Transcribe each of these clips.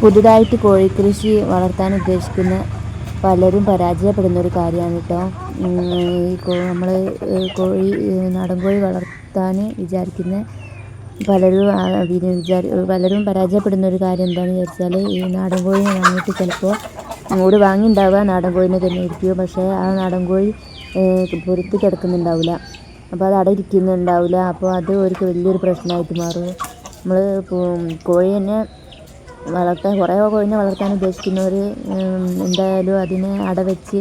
പുതുതായിട്ട് കോഴിക്കൃഷി വളർത്താൻ ഉദ്ദേശിക്കുന്ന പലരും പരാജയപ്പെടുന്ന ഒരു കാര്യമാണ് കേട്ടോ. ഈ നമ്മൾ കോഴി നാടൻ കോഴി വളർത്താൻ വിചാരിക്കുന്ന പലരും വിചാരി പലരും പരാജയപ്പെടുന്ന ഒരു കാര്യം എന്താണെന്ന് വിചാരിച്ചാൽ ഈ നാടൻ കോഴിനെ വാങ്ങിയിട്ട് ചിലപ്പോൾ ഒരു വാങ്ങിണ്ടാവുക നാടൻ കോഴിനെ തന്നെ ഇരിക്കുക പക്ഷേ ആ നാടൻ കോഴി പൊരുത്തി കിടക്കുന്നുണ്ടാവില്ല അപ്പോൾ അത് അവിടെ ഇരിക്കുന്നുണ്ടാവില്ല അപ്പോൾ അത് ഒരു വലിയൊരു പ്രശ്നമായിട്ട് മാറും. നമ്മൾ കോഴി തന്നെ വളർത്താൻ കുറേ കോഴിനെ വളർത്താൻ ഉദ്ദേശിക്കുന്നവർ എന്തായാലും അതിനെ അട വെച്ച്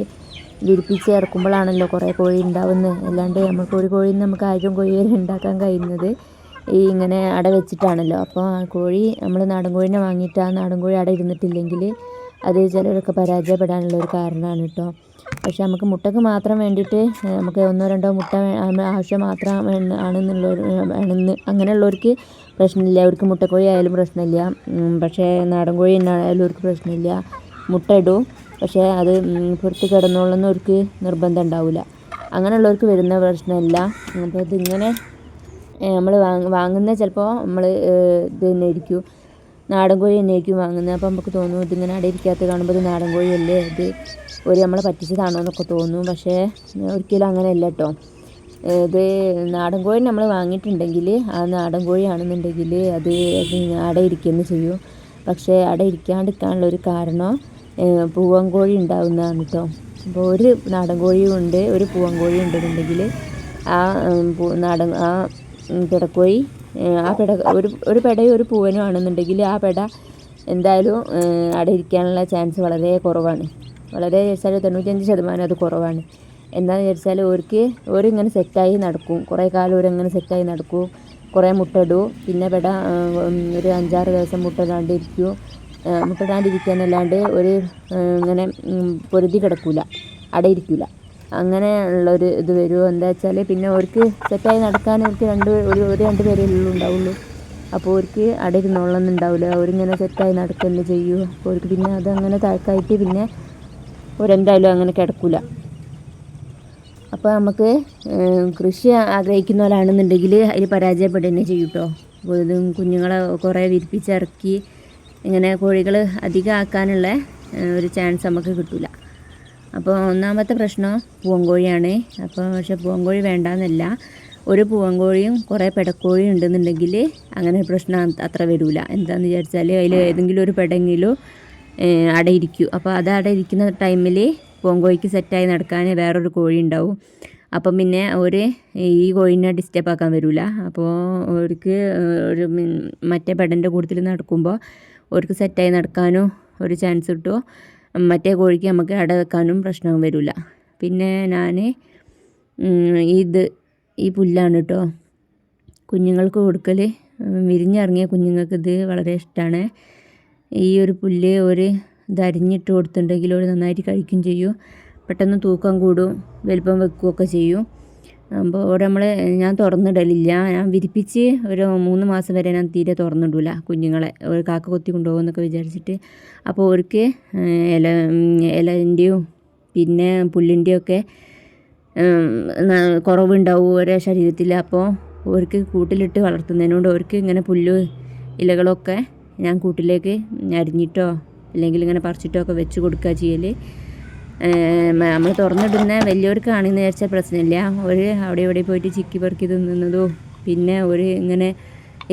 വിരിപ്പിച്ച് ഇറക്കുമ്പോഴാണല്ലോ കുറേ കോഴി ഉണ്ടാവുന്നത്. അല്ലാണ്ട് നമുക്ക് ഒരു കോഴിയിൽ നിന്ന് നമുക്ക് ആയിരം കോഴി വരെ ഉണ്ടാക്കാൻ കഴിയുന്നത് ഈ ഇങ്ങനെ അട വെച്ചിട്ടാണല്ലോ അപ്പോൾ ആ കോഴി നമ്മൾ നാടൻ കോഴിനെ വാങ്ങിയിട്ട് ആ നാടൻ കോഴി അട ഇരുന്നിട്ടില്ലെങ്കിൽ അത് ചിലരൊക്കെ പരാജയപ്പെടാനുള്ള ഒരു കാരണമാണ് കേട്ടോ. പക്ഷെ നമുക്ക് മുട്ടക്ക് മാത്രം വേണ്ടിയിട്ട് നമുക്ക് ഒന്നോ രണ്ടോ മുട്ട ആവശ്യം മാത്രം ആണെന്നുള്ളവർ ആണെന്ന് അങ്ങനെയുള്ളവർക്ക് പ്രശ്നമില്ല. അവർക്ക് മുട്ടക്കോഴി ആയാലും പ്രശ്നമില്ല. പക്ഷേ നാടൻ കോഴി തന്നെ അവർക്ക് പ്രശ്നമില്ല. മുട്ട ഇടും. പക്ഷേ അത് പുറത്ത് കിടന്നോളെന്ന് അവർക്ക് നിർബന്ധം ഉണ്ടാവില്ല. അങ്ങനെയുള്ളവർക്ക് വരുന്ന പ്രശ്നമില്ല. അപ്പോൾ ഇതിങ്ങനെ നമ്മൾ വാങ്ങുന്ന ചിലപ്പോൾ നമ്മൾ ഇത് തന്നെ ആയിരിക്കും നാടൻ കോഴി എന്നേക്കും വാങ്ങുന്നത് അപ്പോൾ നമുക്ക് തോന്നും ഇതിങ്ങനെ അവിടെ ഇരിക്കാത്ത കാണുമ്പോൾ ഇത് നാടൻ കോഴിയല്ലേ? ഇത് ഒരു നമ്മളെ പറ്റിച്ചതാണോ എന്നൊക്കെ തോന്നും. പക്ഷേ ഒരിക്കലും അങ്ങനെയല്ല കേട്ടോ ഇത് നാടൻ കോഴി നമ്മൾ വാങ്ങിയിട്ടുണ്ടെങ്കിൽ ആ നാടൻ കോഴിയാണെന്നുണ്ടെങ്കിൽ അത് അത് അവിടെ ഇരിക്കുന്നു ചെയ്യും. പക്ഷേ അവിടെ ഇരിക്കാണ്ടിരിക്കാനുള്ള ഒരു കാരണം പൂവൻ കോഴി ഉണ്ടാവുന്നതാണ് കേട്ടോ അപ്പോൾ ഒരു നാടൻ കോഴിയും ഉണ്ട് ഒരു പൂവൻ കോഴി ഉണ്ടെന്നുണ്ടെങ്കിൽ ആ നാടൻ ആ ഏഹ് ആ പെട ഒരു ഒരു പെടയും ഒരു പൂവനും ആണെന്നുണ്ടെങ്കിൽ ആ പെട എന്തായാലും അവിടെ ഇരിക്കാനുള്ള ചാൻസ് വളരെ കുറവാണ്. വളരെ വിചാരിച്ചാൽ തൊണ്ണൂറ്റഞ്ച് ശതമാനം അത് കുറവാണ്. എന്താണെന്ന് വിചാരിച്ചാൽ ഓർക്ക് ഓരിങ്ങനെ സെറ്റായി നടക്കും. കുറേ കാലം ഓരങ്ങനെ സെറ്റായി നടക്കും. കുറേ മുട്ടടും. പിന്നെ പെട ഒരു അഞ്ചാറ് ദിവസം മുട്ട ഇടാണ്ട് ഇരിക്കും ആ, മുട്ട ഇടാണ്ടിരിക്കാന്നല്ലാണ്ട് ഒരു ഇങ്ങനെ പൊരുതി കിടക്കില്ല അവിടെ ഇരിക്കൂല അങ്ങനെ ഉള്ളൊരു ഇത് വരുമോ എന്താ വെച്ചാൽ പിന്നെ അവർക്ക് സെറ്റായി നടക്കാൻ അവർക്ക് രണ്ട് ഒരു ഒരു രണ്ട് ഉള്ളൂ ഉണ്ടാവുള്ളൂ. അപ്പോൾ അവർക്ക് അവിടെ ഉണ്ടാവില്ല അവരിങ്ങനെ സെറ്റായി നടക്കുന്നു ചെയ്യൂ. അപ്പോൾ അവർക്ക് പിന്നെ അതങ്ങനെ തഴക്കായിട്ട് പിന്നെ അവരെന്തായാലും അങ്ങനെ കിടക്കില്ല അപ്പോൾ നമുക്ക് കൃഷി ആഗ്രഹിക്കുന്നവരാണെന്നുണ്ടെങ്കിൽ അതിൽ പരാജയപ്പെടുക ചെയ്യും കേട്ടോ ഇതും കുഞ്ഞുങ്ങളെ കുറേ വിരിപ്പിച്ചിറക്കി ഇങ്ങനെ കോഴികൾ അധികം ആക്കാനുള്ള ഒരു ചാൻസ് നമുക്ക് കിട്ടില്ല അപ്പോൾ ഒന്നാമത്തെ പ്രശ്നം പൂവൻകോഴിയാണ്. അപ്പോൾ പക്ഷേ പൂവങ്കോഴി വേണ്ടാന്നല്ല. ഒരു പൂവങ്കോഴിയും കുറേ പെടക്കോഴിയും ഉണ്ടെന്നുണ്ടെങ്കിൽ അങ്ങനെ ഒരു പ്രശ്നം അത്ര വരില്ല എന്താണെന്ന് വിചാരിച്ചാൽ അതിൽ ഏതെങ്കിലും ഒരു പെടെങ്കിലും അടയിരിക്കും അപ്പോൾ അത് അടയിരിക്കുന്ന ടൈമിൽ പൂവൻകോഴിക്ക് സെറ്റായി നടക്കാൻ വേറൊരു കോഴി ഉണ്ടാവും. അപ്പം പിന്നെ ഒരു ഈ കോഴിനെ ഡിസ്റ്റർബ് ആക്കാൻ വരില്ല അപ്പോൾ അവർക്ക് ഒരു മറ്റേ പെടന്റെ കൂട്ടത്തിൽ നടക്കുമ്പോൾ അവർക്ക് സെറ്റായി നടക്കാനും ഒരു ചാൻസ് കിട്ടും. മറ്റേ കോഴിക്ക് നമുക്ക് അട വെക്കാനും പ്രശ്നം വരില്ല പിന്നെ ഞാൻ ഇത് ഈ പുല്ലാണ് കേട്ടോ കുഞ്ഞുങ്ങൾക്ക് കൊടുക്കൽ വിരിഞ്ഞിറങ്ങിയ കുഞ്ഞുങ്ങൾക്ക് ഇത് വളരെ ഇഷ്ടമാണ് ഈ ഒരു പുല്ല് ഒരു ഇതരിഞ്ഞിട്ട് കൊടുത്തിട്ടുണ്ടെങ്കിൽ ഒരു നന്നായിട്ട് കഴിക്കുകയും ചെയ്യും. പെട്ടെന്ന് തൂക്കം കൂടും വലിപ്പം വെക്കുകയൊക്കെ ചെയ്യും. അപ്പോൾ അവിടെ നമ്മൾ ഞാൻ തുറന്നിടലില്ല. ഞാൻ വിരിപ്പിച്ച് ഒരു മൂന്ന് മാസം വരെ ഞാൻ തീരെ തുറന്നിടില്ല കുഞ്ഞുങ്ങളെ. ഒരു കാക്ക കൊത്തി കൊണ്ടുപോകുമെന്നൊക്കെ വിചാരിച്ചിട്ട്. അപ്പോൾ അവർക്ക് ഇല ഇലന്റെയും പിന്നെ പുല്ലിന്റെയും ഒക്കെ ഉം, കുറവുണ്ടാവും ഓരോ ശരീരത്തിൽ. അപ്പോൾ അവർക്ക് കൂട്ടിലിട്ട് വളർത്തുന്നതിനോട് അവർക്ക് ഇങ്ങനെ പുല്ല് ഇലകളൊക്കെ ഞാൻ കൂട്ടിലേക്ക് അരിഞ്ഞിട്ടോ അല്ലെങ്കിൽ ഇങ്ങനെ പറിച്ചിട്ടോ ഒക്കെ വെച്ച് കൊടുക്കുക ചെയ്യൽ നമ്മൾ തുറന്നിടുന്ന വലിയവർക്കാണെന്ന് വിചാരിച്ചാൽ പ്രശ്നമില്ല. ഒരു അവിടെ ഇവിടെ പോയിട്ട് ചിക്കി പെറുക്കി തിന്നുന്നതോ പിന്നെ ഒരു ഇങ്ങനെ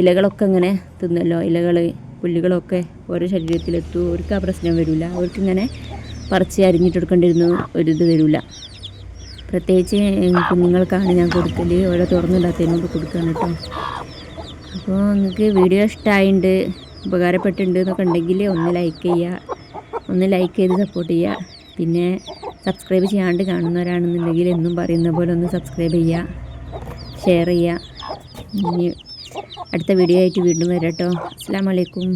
ഇലകളൊക്കെ ഇങ്ങനെ തിന്നല്ലോ. ഇലകൾ പുല്ലുകളൊക്കെ ഓരോ ശരീരത്തിലെത്തും. അവർക്ക് ആ പ്രശ്നം വരില്ല അവർക്കിങ്ങനെ പറിച്ച് അരിഞ്ഞിട്ടെടുക്കേണ്ടിരുന്നു ഒരിത് വരില്ല പ്രത്യേകിച്ച് കുഞ്ഞുങ്ങൾക്കാണ് ഞാൻ കൊടുക്കൽ ഓരോ തുറന്നിടാത്തതിനോട് കൊടുക്കുകയാണ് കേട്ടോ. അപ്പോൾ നിങ്ങൾക്ക് വീഡിയോ ഇഷ്ടമായിട്ടുണ്ട് ഉപകാരപ്പെട്ടിട്ടുണ്ട് എന്നൊക്കെ ഉണ്ടെങ്കിൽ ഒന്ന് ലൈക്ക് ചെയ്യുക ഒന്ന് ലൈക്ക് ചെയ്ത് സപ്പോർട്ട് ചെയ്യുക പിന്നെ സബ്സ്ക്രൈബ് ചെയ്യാണ്ട് കാണുന്നവരാണെന്നുണ്ടെങ്കിൽ എന്നും പറയുന്ന പോലെ ഒന്ന് സബ്സ്ക്രൈബ് ചെയ്യുക ഷെയർ ചെയ്യുക. ഇനി അടുത്ത വീഡിയോ ആയിട്ട് വീണ്ടും വരാം കേട്ടോ അസ്സാം വലൈക്കും